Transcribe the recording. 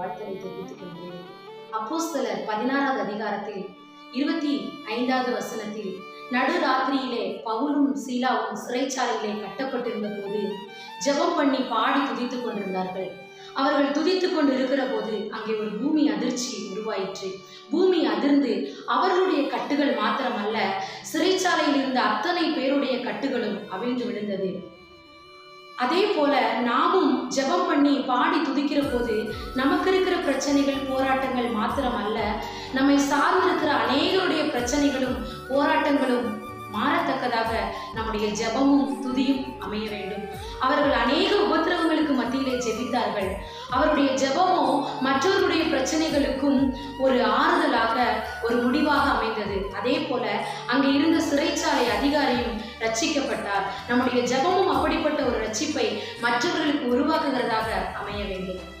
வாழ்த்தலை தெரிவித்துக் கொள்கிறேன் அப்போஸ்தலர் பதினாறாவது அதிகாரத்தில் இருபத்தி ஐந்தாவது வசனத்தில் நடுராத்திரியிலே பவுலும் சீலாவும் சிறைச்சாலையிலே கட்டப்பட்டிருந்த போது ஜெபம் பண்ணி பாடி துதித்துக் கொண்டிருந்தார்கள். அவர்கள் துதித்துக் கொண்டு இருக்கிற போது அங்கே ஒரு பூமி அதிர்ச்சி உருவாயிற்று. பூமி அதிர்ந்து அவர்களுடைய கட்டுகள் மாத்திரமல்ல சிறைச்சாலையில் இருந்த அத்தனை பேருடைய கட்டுகளும் அவிழ்ந்து விழுந்தது. அதே போல நாமும் ஜெபம் பண்ணி பாடி துதிக்கிற போது நமக்கு இருக்கிற பிரச்சனைகள் போராட்டங்கள் மாத்திரம் அல்ல நம்மை சார்ந்திருக்கிற அநேகருடைய பிரச்சனைகளும் போராட்டங்களும் மாறத்தக்கதாக நம்முடைய ஜெபமும் துதியும் அமைய வேண்டும். அவர்கள் அநேக உபத்திரவங்களுக்கு மத்தியிலே ஜெபித்தார்கள். அவருடைய ஜபமோ மற்றவருடைய பிரச்சனைகளுக்கும் ஒரு ஆறுதலாக ஒரு முடிவாக அமைந்தது. அதே போல அங்கே இருந்த சிறைச்சாலை அதிகாரியும் ரட்சிக்கப்பட்டார். நம்முடைய ஜெபமும் அப்படிப்பட்ட ஒரு ரட்சிப்பை மற்றவர்களுக்கு உருவாக்குகிறதாக அமைய வேண்டும்.